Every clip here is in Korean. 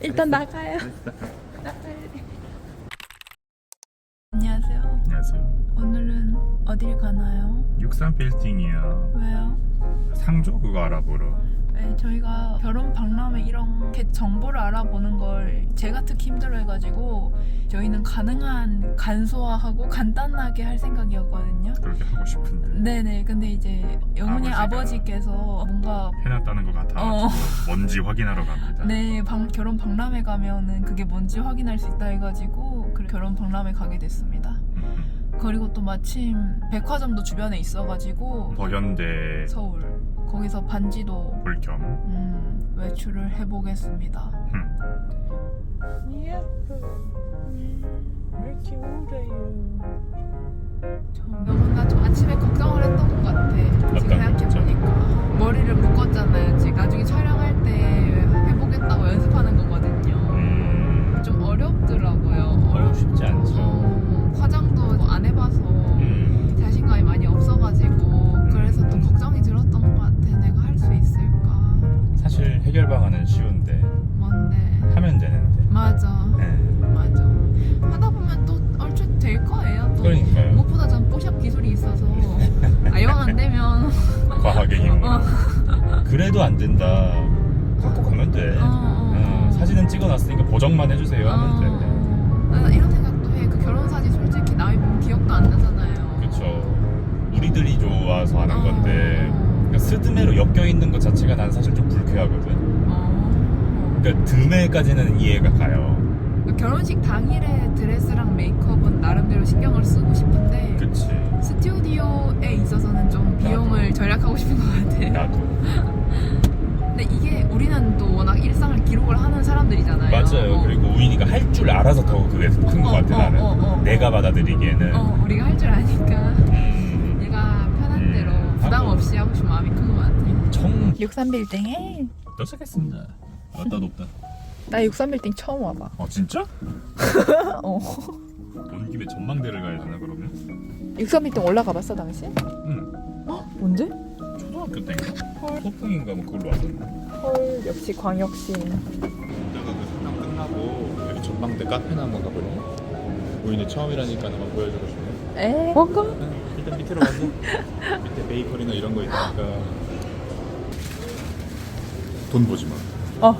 일단 나가요. 나가야 돼. 안녕하세요. 안녕하세요. 오늘은 어딜 가나요? 63 빌딩이요. 왜요? 상조 그거 알아보러. 네, 저희가 결혼 박람회 이런 게 정보를 알아보는 걸 제가 특히 힘들어해가지고 저희는 가능한 간소화하고 간단하게 할 생각이었거든요. 그렇게 하고 싶은데 네네. 근데 이제 영훈이. 아버지께서 뭔가 해놨다는 것 같아. 어. 뭔지 확인하러 갑니다. 네, 방- 결혼 박람회 가면은 그게 뭔지 확인할 수 있다 해가지고 결혼 박람회 가게 됐습니다. 음, 그리고 또 마침 백화점도 주변에 있어가지고 더 현대 서울 거기서 반지도 볼겸. 음, 외출을 해보겠습니다. 음. 예뻐. 왜 이렇게 우울해요? 뭔가 좀 아침에 걱정을 했던 것 같아. 지금 어떤 생각해보니까 머리를 묶었잖아요. 지금 나중에 촬영할 때 과학의. 어. 그래도 안 된다. 갖고 가면 돼. 어, 어, 음, 어. 사진은 찍어놨으니까 보정만 해주세요 하면 돼. 어, 나 이런 생각도 해. 그 결혼 사진 솔직히 남이 보면 기억도 안 나잖아요. 그렇죠. 우리들이 좋아서 하는 어. 건데 그러니까 스드메로 엮여 있는 것 자체가 난 사실 좀 불쾌하거든. 어. 그러니까 드메까지는 이해가 가요. 그 결혼식 당일에 드레스랑 메이크업은 나름대로 신경을 쓰고 싶은데 그치. 스튜디오에 있어서는 좀 비용을 절약하고 싶은 것 같아. 나도. 근데 이게 우리는 또 워낙 일상을 기록을 하는 사람들이잖아요. 맞아요. 어. 그리고 우인이가 할 줄 알아서 더 그게 큰것 어, 같아 어, 나는. 어, 어. 내가 받아들이기에는. 어, 우리가 할 줄 아니까 음, 내가 편한 음, 대로 부담 하고. 없이 하고 싶은 마음이 큰 것 같아. 청 63빌딩에 도착했습니다. 왔다 높다. 나 63빌딩 처음 와봐. 어 진짜? 어. 온 김에 전망대를 가야 되나 그러면? 63빌딩 올라가 봤어 당신? 응. 언제? 초등학교 때인가? 소풍인가 뭐 그걸로 왔었나? 헐 역시 광역시. 이따가 그 상담 끝나고 여기 전망대 카페나 한번 가볼래? 우인이 처음이라니까 한번 보여주고 싶네. 에? 뭔가? 응, 일단 밑으로 가서 밑에 베이커리나 이런 거 있으니까 돈 보지 마. 어.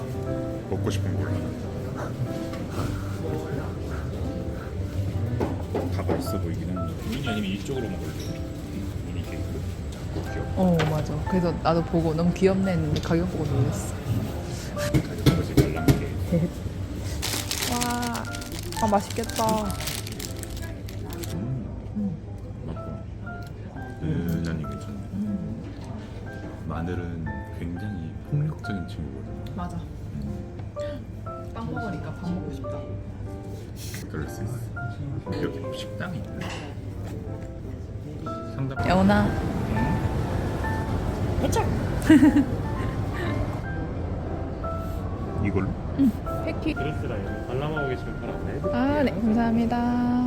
먹고 싶은 거 골라. 가가 있어 보이긴 한데. 우인이 아니면 이쪽으로 먹을래. 미니 케이크. 작고 귀엽고. 어 맞아. 그래서 나도 보고 너무 귀엽네 했는데 가격 보고 놀랐어. 가격까지 관람게. 와. 아 맛있겠다. 음. 맞고. 은은하니 괜찮네. 마늘은 굉장히 폭력적인 친구거든. 맞아. 빵 먹으니까 밥 먹고 싶다. 그럴 수 있어. 여기 뭐 식당이 있네. 상담. 여운아. 이걸로? 패키. 드레스라요. 관람하고 계시면 바로 해드릴게요. 아네 감사합니다.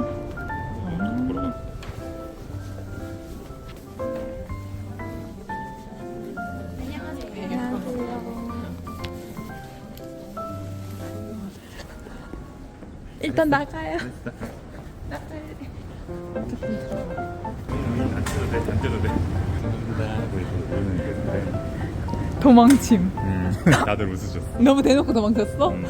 일단 나가요. 돼, 안 돼. 도망침. 음, 다들 웃으셨어. 너무 대놓고 도망쳤어? 음,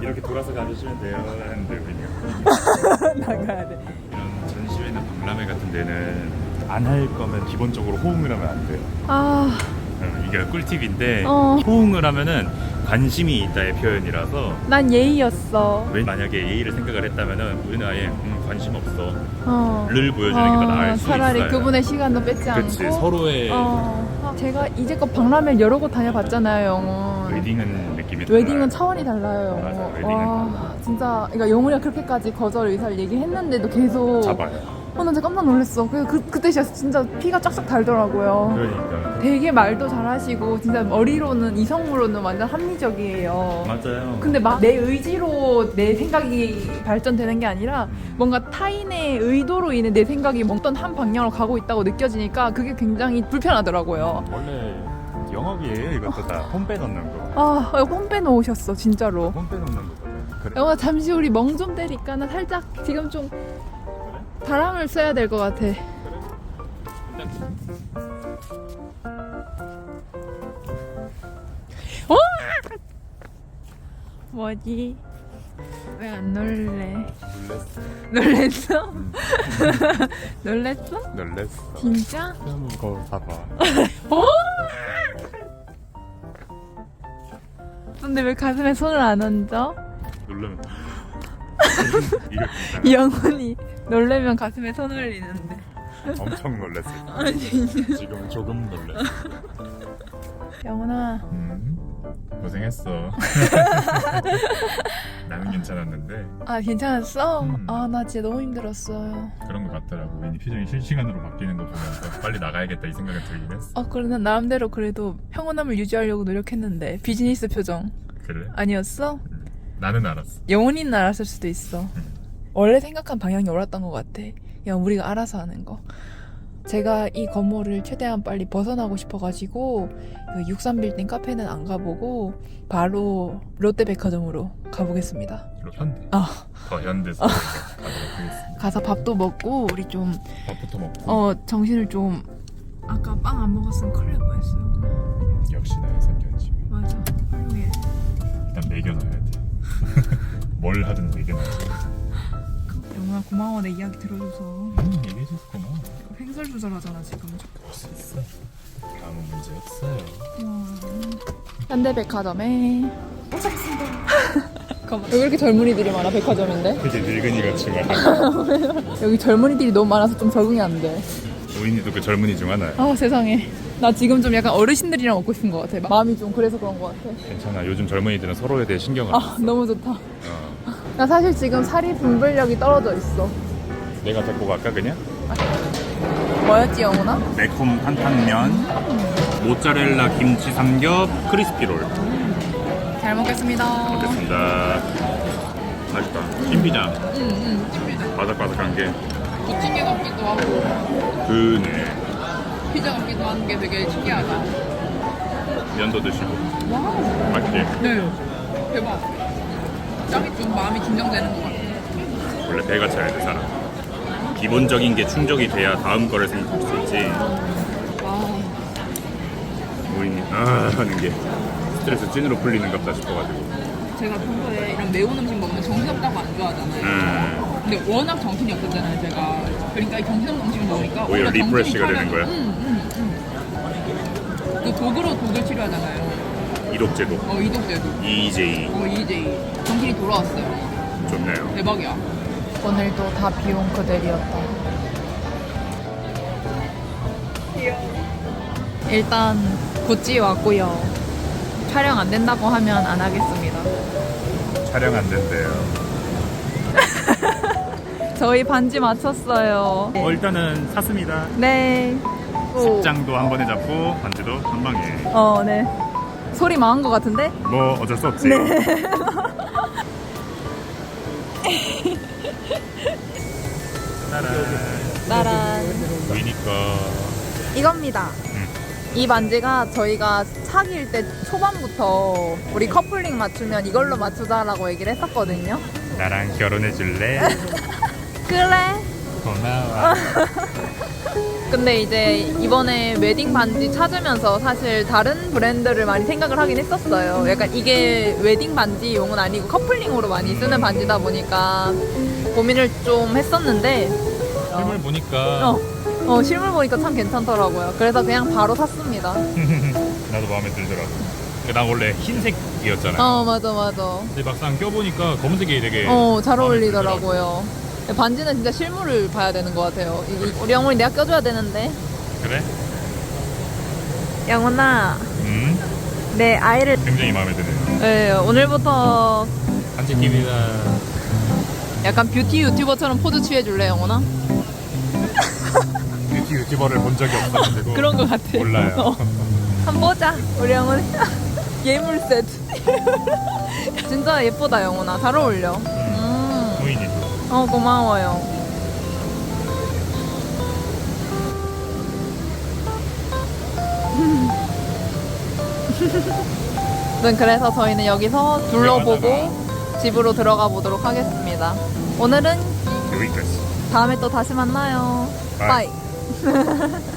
이렇게 돌아서 가주시면 돼요. 하는데 그냥 나가야 돼. 이런 전시회나 박람회 같은 데는 안 할 거면 기본적으로 호응을 하면 안 돼요. 아, 어, 이게 꿀팁인데 어. 호응을 하면은 관심이 있다의 표현이라서 난 예의였어. 왜 만약에 예의를 생각을 했다면은 우리는 아예 음, 관심 없어. 어. 를 보여주는 게 더 나을 수 차라리 있어요. 그분의 시간도 뺏지 않고. 그치 서로의 어. 제가 이제껏 박람회 여러 곳 다녀봤잖아요, 영훈. 웨딩은 느낌이 달라요. 웨딩은 차원이 달라요. 맞아. 웨딩은 와, 진짜, 그러니까 영훈이가 그렇게까지 거절 의사를 얘기했는데도 계속. 잡아요. 어, 나 진짜 깜짝 놀랐어. 그, 그, 그때 진짜, 진짜 피가 쫙쫙 달더라고요. 그러니까 되게 말도 잘하시고, 진짜 머리로는, 이성으로는 완전 합리적이에요. 맞아요. 근데 막 내 의지로 내 생각이 발전되는 게 아니라 뭔가 타인의 의도로 인해 내 생각이 어떤 한 방향으로 가고 있다고 느껴지니까 그게 굉장히 불편하더라고요. 원래 영화 영업이에요 이것도 다폰 빼놓는 거. 아 이거 폰 빼놓으셨어 진짜로 폰 빼놓는 거거든. 그래. 영화 잠시 우리 멍 좀 때릴까? 나 살짝 지금 좀 바람을 쐬야 될 것 같아 어! 뭐지? 왜 안 놀래? 놀랬어. 놀랬어? 음. 놀랬어? 놀랬어. 진짜? 한번 거 봐봐. 어? 근데 왜 가슴에 손을 안 얹어? 이렇게 있잖아. 영훈이 놀래면 가슴에 손 올리는데 엄청 놀랬을 거야. 아니 지금 조금 놀랬어. 영훈아 음, 고생했어. 나는 괜찮았는데 아 괜찮았어? 음. 아 나 진짜 너무 힘들었어요 그런 거 같더라고. 괜히 표정이 실시간으로 바뀌는 거 보면서 빨리 나가야겠다 이 생각이 들긴 했어. 아 그래 난 나름대로 그래도 평온함을 유지하려고 노력했는데 비즈니스 표정 그래? 아니었어? 나는 알았어. 영훈이는 알았을 수도 있어 음. 원래 생각한 방향이 옳았던 것 같아 그냥 우리가 알아서 하는 거 제가 이 건물을 최대한 빨리 벗어나고 싶어가지고 그 63빌딩 카페는 안 가보고 바로 롯데백화점으로 가보겠습니다 현대. 아. 더 가도록 하겠습니다. 가서 밥도 먹고 우리 좀 밥부터 먹고 어 정신을 좀 아까 빵 안 먹었으면 큰일 날 뻔했어 역시 나의 선견지. 맞아 훌륭해 일단 매겨놔야 돼. 뭘 하든 매겨놔야 돼. 영아 고마워 내 이야기 들어줘서 음, 얘기해줘서 고마워. 횡설수설하잖아 지금 볼수 있어. 아무 문제 없어요. 현대백화점에 도착했습니다 왜 이렇게 젊은이들이 많아 백화점인데? 되게 늙은이 같이 말. 여기 젊은이들이 너무 많아서 좀 적응이 안 돼 오인이도 그 젊은이 중 하나야. 아 세상에 나 지금 좀 약간 어르신들이랑 먹고 싶은 것 같아 마음이 좀 그래서 그런 것 같아 괜찮아. 요즘 젊은이들은 서로에 대해 신경을 안 써. 아 너무 좋다 어. 나 사실 지금 살이 분별력이 떨어져 있어 내가 데리고 갈까 그냥? 뭐였지 영훈아? 매콤 탄탄면, 모짜렐라 김치 삼겹, 크리스피롤. 잘 먹겠습니다 먹겠습니다. 맛있다. 찐피자. 응 응 찐피자 바삭바삭한 게. 부침개 같기도 하고 그네. 피자 같기도 하는 게 되게 신기하다 면도 드시고. 와우 맛있지? 네 대박 짱이 좀 마음이 긴장되는 것 같아 원래 배가 차야 돼, 사람. 기본적인 게 충족이 돼야 다음 거를 생각할 수 있지. 와 오인이 아 하는 게 스트레스 찐으로 풀리는 것다 싶어가지고. 제가 평소에 이런 매운 음식 먹으면 정신없다고 안 좋아하잖아요 음. 근데 워낙 정신이 없었잖아요 제가 그러니까 이 정신없는 음식을 먹으니까 오히려 리프레시가 되는 거야? 응, 응, 응. 그 독으로 독을 치료하잖아요 이독제도. 어 이독제도 EJ. 어 EJ 정신이 돌아왔어요 좋네요. 대박이야 오늘도 다 비온 그대리였다 일단 구찌 왔고요 촬영 안 된다고 하면 안 하겠습니다 촬영 안 된대요. 저희 반지 맞췄어요 어, 일단은 샀습니다. 네 오. 장도 한 번에 잡고 반지도 한 방에. 어, 네. 소리 망한 것 같은데? 뭐 어쩔 수 없지. 따란. 따란. 보이니까 이겁니다. 이 반지가 저희가 사귈 때 초반부터 우리 커플링 맞추면 이걸로 맞추자라고 얘기를 했었거든요. 나랑 결혼해 줄래? 그래? 고마워. 근데 이제 이번에 웨딩 반지 찾으면서 사실 다른 브랜드를 많이 생각을 하긴 했었어요. 약간 이게 웨딩 반지용은 아니고 커플링으로 많이 쓰는 반지다 보니까 고민을 좀 했었는데 실물 보니까 어, 어, 실물 보니까 참 괜찮더라고요. 그래서 그냥 바로 샀습니다. 나도 마음에 들더라고. 근데 난 원래 흰색이었잖아. 어, 맞아, 맞아. 근데 막상 껴보니까 검은색이 되게 어, 잘 마음에 어울리더라고요. 반지는 진짜 실물을 봐야 되는 것 같아요. 이- 우리 영훈이 내가 껴줘야 되는데. 그래? 영훈아, 음, 내 아이를 굉장히 마음에 드네요. 네, 오늘부터 한치입니다. 약간 뷰티 유튜버처럼 포즈 취해줄래, 영훈아? 뷰티 유튜버를 본 적이 없어가지고 그런 것 같아. 몰라요. 어. 한번 보자, 우리 영훈. 예물 세트. 진짜 예쁘다, 영훈아. 잘 어울려. 음. 어, 고마워요. 아무튼 그래서 저희는 여기서 둘러보고 집으로 들어가 보도록 하겠습니다. 오늘은 여기까지. 다음에 또 다시 만나요. 바이.